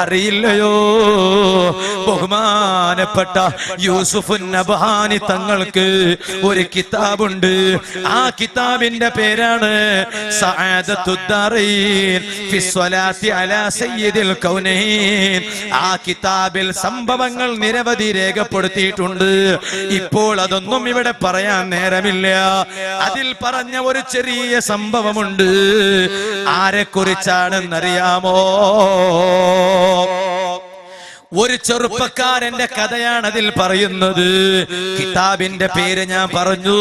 അറിയില്ലയോ? ബഹുമാനപ്പെട്ട യൂസുഫ് നബഹാനി തങ്ങൾക്ക് ഒരു കിതാബുണ്ട്. ആ കിതാബിന്റെ പേരാണ് സഅദത്തുദ്ദാറീൻ. ആ കിതാബിൽ സംഭവങ്ങൾ നിരവധി രേഖപ്പെടുത്തിയിട്ടുണ്ട്. ഇപ്പോൾ അതൊന്നും ഇവിടെ പറയാൻ നേരമില്ല. അതിൽ പറഞ്ഞ ഒരു ചെറിയ സംഭവമുണ്ട്. ആരെ കുറിച്ചാണെന്നറിയാമോ ഒരു ചെറുപ്പക്കാരന്റെ കഥയാണ് അതിൽ പറയുന്നത്. കിതാബിന്റെ പേര് ഞാൻ പറഞ്ഞു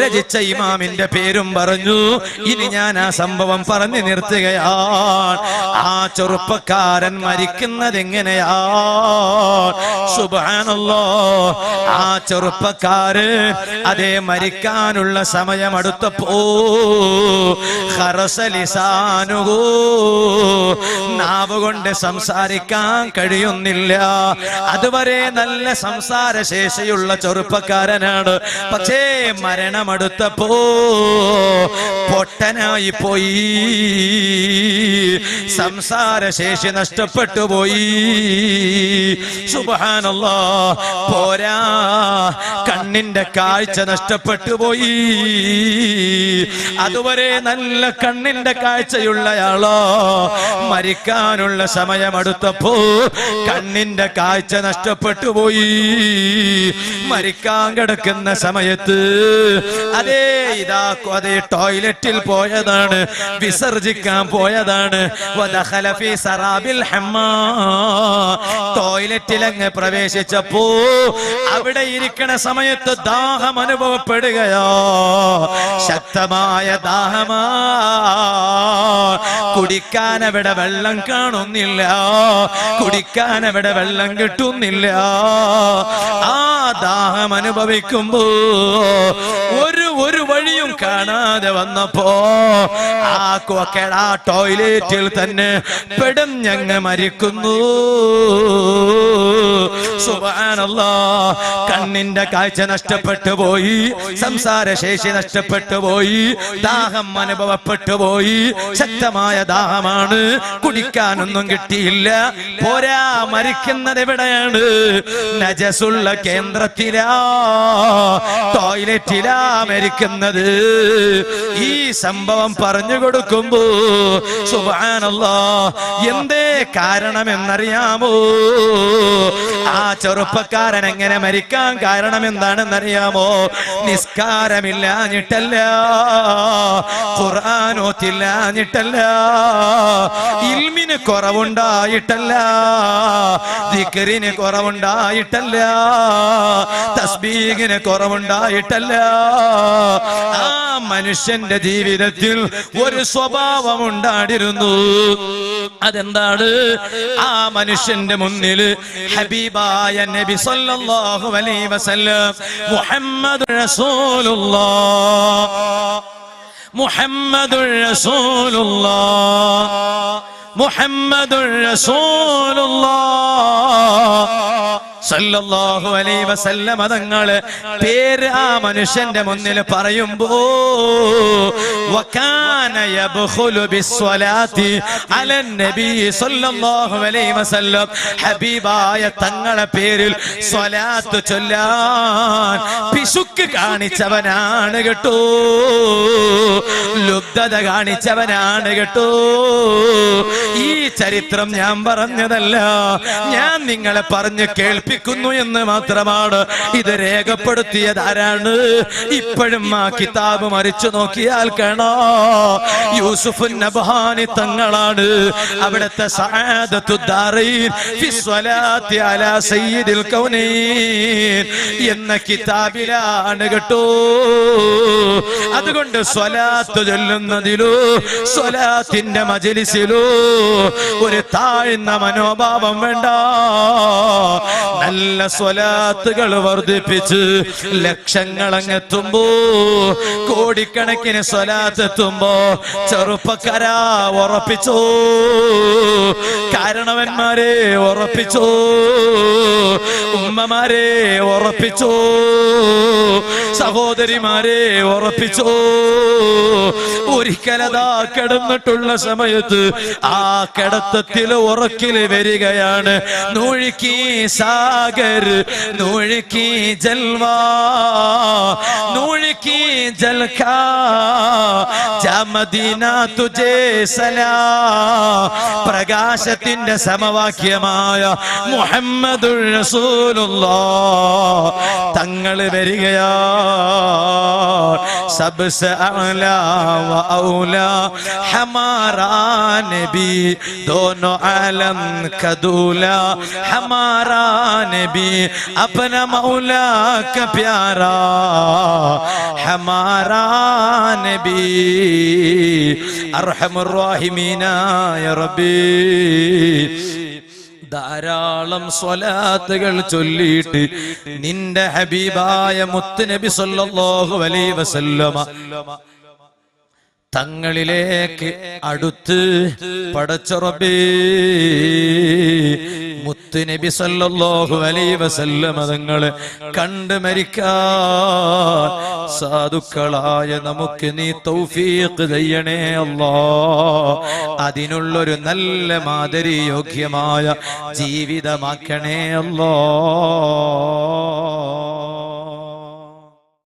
രചിച്ച ഇമാമിന്റെ പേരും പറഞ്ഞു. ഇനി ഞാൻ ആ സംഭവം പറഞ്ഞു നിർത്തുകയാണ്. ആ ചെറുപ്പക്കാരൻ മരിക്കുന്നത് എങ്ങനെയാ സുബാനല്ലോ ആ ചെറുപ്പക്കാര് അതേ മരിക്കാനുള്ള സമയം അടുത്തപ്പോ ഖറസലിസാനുഹു. നാവ് കൊണ്ട് സംസാരിക്കാൻ കഴിയുന്നില്ല. അതുവരെ നല്ല സംസാര ശേഷിയുള്ള ചെറുപ്പക്കാരനാണ്. പക്ഷേ മരണമെടുത്തപ്പോ പൊട്ടനായി പോയി. സംസാര ശേഷി നഷ്ടപ്പെട്ടു പോയി. പോരാ. കണ്ണിന്റെ കാഴ്ച നഷ്ടപ്പെട്ടു പോയി. അതുവരെ നല്ല കണ്ണിന്റെ കാഴ്ചയുള്ളയാളോ മരിക്കാനുള്ള സമയം അടുത്തപ്പോ കണ്ണിന്റെ കാഴ്ച നഷ്ടപ്പെട്ടു പോയി. മരിക്കാൻ കിടക്കുന്ന സമയത്ത് അതേ ഇതാ അതേ ടോയ്ലറ്റിൽ പോയതാണ് വിസർജിക്കാൻ പോയതാണ്. ടോയ്ലറ്റിൽ അങ്ങ് പ്രവേശിച്ചപ്പോ അവിടെ ഇരിക്കണ സമയത്ത് ദാഹം അനുഭവപ്പെടുകയോ. ശക്തമായ ദാഹമാ. കുടിക്കാൻ അവിടെ വെള്ളം കാണുന്നില്ല. കുടിക്കാൻ അവിടെ വെള്ളം കിട്ടുന്നില്ല. ആ ദാഹം അനുഭവിക്കുമ്പോ ഒരു ഒരു വഴിയും കാണാതെ വന്നപ്പോ ആ കൊക്കട ടോയ്ലറ്റിൽ തന്നെ പെടും പെടഞ്ഞങ്ങ് മരിക്കുന്നു. കണ്ണിന്റെ കാഴ്ച നഷ്ടപ്പെട്ടു പോയി. സംസാര ശേഷി നഷ്ടപ്പെട്ടു പോയി. ദാഹം അനുഭവപ്പെട്ടു പോയി. ശക്തമായ ദാഹമാണ്. കുടിക്കാനൊന്നും കിട്ടിയില്ല. പോരാ മരിക്കുന്നത് എവിടെയാണ്? നജസുള്ള കേന്ദ്രത്തിലാ. ടോയ്ലറ്റിലാ മരിക്കുന്നത്. ഈ സംഭവം പറഞ്ഞു കൊടുക്കുമ്പോ സുബാനല്ലോ എന്തേ കാരണം എന്നറിയാമോ ആ ചെറുപ്പക്കാരൻ എങ്ങനെ മരിക്കാൻ കാരണം എന്താണെന്നറിയാമോ നിസ്കാരമില്ലാഞ്ഞിട്ടല്ല. ഖുർആാനോത്തില്ലാഞ്ഞിട്ടല്ല ഇൽമിന് കുറവുണ്ടായിട്ടല്ല. ദിക്കറിന് കുറവുണ്ടായിട്ടല്ല. തസ്ബീഖിന് കുറവുണ്ടായിട്ടല്ല. ആ മനുഷ്യന്റെ ജീവിതത്തിൽ ഒരു സ്വഭാവം ഉണ്ടായിരുന്നു അതെന്താണ്? ആ മനുഷ്യന്റെ മുന്നിൽ ഹബീബായ നബി സല്ലല്ലാഹു അലൈഹി വസല്ലം മുഹമ്മദ് റസൂലുള്ളാഹ്. മുഹമ്മദുർ റസൂലുള്ളാഹ്. മുഹമ്മദുർ റസൂലുള്ളാഹ്. സല്ലല്ലാഹു അലൈഹി വസല്ലം തങ്ങൾ പേര് ആ മനുഷ്യന്റെ മുന്നിൽ പറയുമ്പോ വകാന യബ്ഖുലു ബിസ്വലാത്തി അലൻ നബി സല്ലല്ലാഹു അലൈഹി വസല്ലം. ഹബീബായ തങ്ങളെ പേരിൽ സ്വലാത്ത് ചൊല്ലാൻ പിശുക്ക് കാണിച്ചവനാണ് കേട്ടോ. ലുബ്ധത കാണിച്ചവനാണ് കേട്ടോ. ഈ ചരിത്രം ഞാൻ പറഞ്ഞതല്ല ഞാൻ നിങ്ങളെ പറഞ്ഞ് കേൾപ്പിക്കുന്നു എന്ന് മാത്രമാണ് ഇത് രേഖപ്പെടുത്തിയത്. ആരാണ്? ഇപ്പോഴും ആ കിതാബ് മറിച്ചു നോക്കിയാൽ കാണോ. യൂസുഫ് നബഹാനി തങ്ങളാണ് അവിടുത്തെ എന്ന കിതാബിലാണ് കേട്ടോ. അതുകൊണ്ട് സ്വലാത്ത് ചൊല്ലുന്നതിലോ സ്വലാത്തിന്റെ മജലിസിലോ ഒരു താഴ്ന്ന മനോഭാവം വേണ്ട. നല്ല സ്വലാത്തുകൾ വർദ്ധിപ്പിച്ച് ലക്ഷങ്ങൾ അങ്ങെത്തുമ്പോ കോടിക്കണക്കിന് സ്വലാത്ത് എത്തുമ്പോ ചെറുപ്പക്കാരാ ഉറപ്പിച്ചോ? കാരണവന്മാരെ ഉറപ്പിച്ചോ? ഉമ്മമാരെ ഉറപ്പിച്ചോ. സഹോദരിമാരെ ഉറപ്പിച്ചോ? ഒരിക്കലതാ കിടന്നിട്ടുള്ള സമയത്ത് ആ കിടത്തത്തിൽ ഉറക്കിൽ വരികയാണ്. നൂഴിക്കി സാഗർ നൂഴിക്കി ജൽവാ നൂഴിക്കി ജൽഖാ തുജേ സലാ പ്രകാശത്തിന്റെ സമവാക്യമായ മുഹമ്മദുർ റസൂലുള്ള. തങ്ങൾ വരികയാ. سب سے اعلا و اولا ہمارا نبی دونوں عالم کا دولا ہمارا نبی اپنا مولا کا پیارا ہمارا نبی ارحم الراحمین یا ربی ധാരാളം സ്വലാത്തുകൾ ചൊല്ലിയിട്ട് നിന്റെ ഹബീബായ മുത്ത് നബി സല്ലല്ലാഹു അലൈഹി വസല്ലമ തങ്ങളിലേക്ക് അടുത്ത് പടച്ചുറബേ മുത്തുനബി സല്ലല്ലാഹു അലൈഹി വസല്ലമ തങ്ങളെ കണ്ട് മരിക്കാൻ സാധുക്കളായ നമുക്ക് നീ തൗഫീഖ് ചെയ്യണേ അല്ലാ. അതിനുള്ളൊരു നല്ല മാതിരി യോഗ്യമായ ജീവിതമാക്കണേ അല്ലാ.